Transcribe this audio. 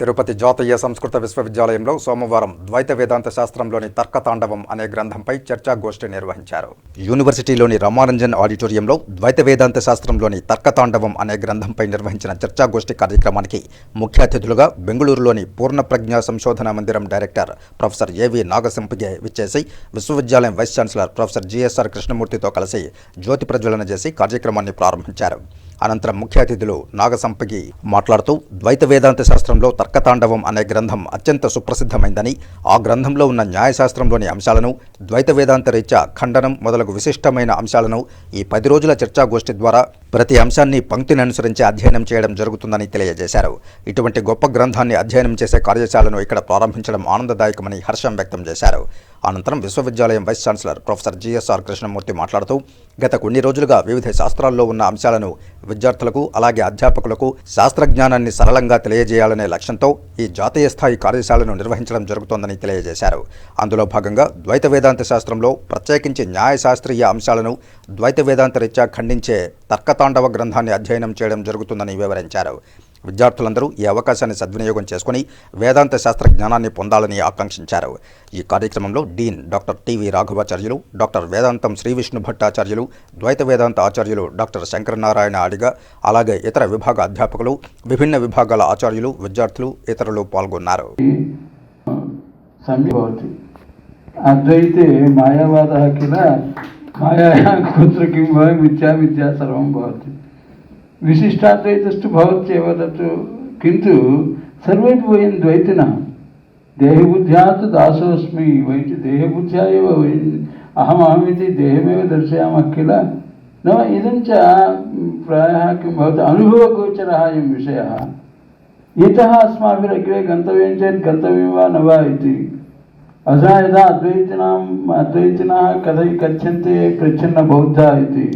తిరుపతి జాతీయ సంస్కృత విశ్వవిద్యాలయంలో సోమవారం ద్వైత వేదాంత శాస్త్రంలోని తర్కతాండవం అనే గ్రంథంపై చర్చాగోష్ఠి నిర్వహించారు. యూనివర్సిటీలోని రమారంజన్ ఆడిటోరియంలో ద్వైత వేదాంత శాస్త్రంలోని తర్కతాండవం అనే గ్రంథంపై నిర్వహించిన చర్చాగోష్ఠి కార్యక్రమానికి ముఖ్య అతిథులుగా బెంగళూరులోని పూర్ణ ప్రజ్ఞా సంశోధన మందిరం డైరెక్టర్ ప్రొఫెసర్ ఏవి నాగసింపిగే విచ్చేసి విశ్వవిద్యాలయం వైస్ ఛాన్సలర్ ప్రొఫెసర్ జిఎస్ఆర్ కృష్ణమూర్తితో కలిసి జ్యోతి ప్రజ్వలన చేసి కార్యక్రమాన్ని ప్రారంభించారు. అనంతరం ముఖ్య అతిథులు నాగసంపగి మాట్లాడుతూ ద్వైత వేదాంత శాస్త్రంలో తర్కతాండవం అనే గ్రంథం అత్యంత సుప్రసిద్ధమైందని ఆ గ్రంథంలో ఉన్న న్యాయశాస్త్రంలోని అంశాలను ద్వైత వేదాంత రీత్యా ఖండనం మొదలగు విశిష్టమైన అంశాలను ఈ పది రోజుల చర్చాగోష్ఠి ద్వారా ప్రతి అంశాన్ని పంక్తిని అనుసరించి అధ్యయనం చేయడం జరుగుతుందని తెలియజేశారు. ఇటువంటి గొప్ప గ్రంథాన్ని అధ్యయనం చేసే కార్యశాలను ఇక్కడ ప్రారంభించడం ఆనందదాయకమని హర్షం వ్యక్తం చేశారు. అనంతరం విశ్వవిద్యాలయం vice chancellor professor GSR Krishnamurthy మాట్లాడుతూ గత కొన్ని రోజులుగా వివిధ శాస్త్రాల్లో ఉన్న అంశాలను విద్యార్థులకు అలాగే అధ్యాపకులకు శాస్త్రజ్ఞానాన్ని సరళంగా తెలియజేయాలనే లక్ష్యంతో ఈ జాతీయ స్థాయి కార్యశాలను నిర్వహించడం జరుగుతోందని తెలియజేశారు. అందులో భాగంగా ద్వైత వేదాంత శాస్త్రంలో ప్రత్యేకించి న్యాయశాస్త్రీయ అంశాలను ద్వైత వేదాంత రీత్యా ఖండించే తర్కతాండవ గ్రంథాన్ని అధ్యయనం చేయడం జరుగుతుందని వివరించారు. విద్యార్థులందరూ ఈ అవకాశాన్ని సద్వినియోగం చేసుకుని వేదాంత శాస్త్ర జ్ఞానాన్ని పొందాలని ఆకాంక్షించారు. ఈ కార్యక్రమంలో dean doctor TV Raghavacharyulu doctor Vedantam Shri Vishnu Bhattacharyulu ద్వైత వేదాంత ఆచార్యులు డాక్టర్ శంకరనారాయణ అడిగా అలాగే ఇతర విభాగ అధ్యాపకులు విభిన్న విభాగాల ఆచార్యులు విద్యార్థులు ఇతరులు పాల్గొన్నారు. అద్వైతే మాయావాద अद्वैते मायावादः किल मायायाः कुत्र किं भवति मिथ्या मिथ्या सर्वं भवति विशिष्टाद्वैतस्तु भवत्येव तत् किन्तु सर्वेपि वयं द्वैतिनः देहबुद्ध्या तु दासोऽस्मि वैति देहबुद्ध्या एव वयम् अहमहमिति देहमेव दर्शयामः किल न इदं च प्रायः किं भवति अनुभवगोचरः अयं विषयः इतः अस्माभिरग्रे गन्तव्यं चेत् गन्तव्यं वा न वा इति अतः यदा अद्वैतिनाम् अद्वैतिनः कथय कथ्यन्ते प्रच्छन्नबौद्धा इति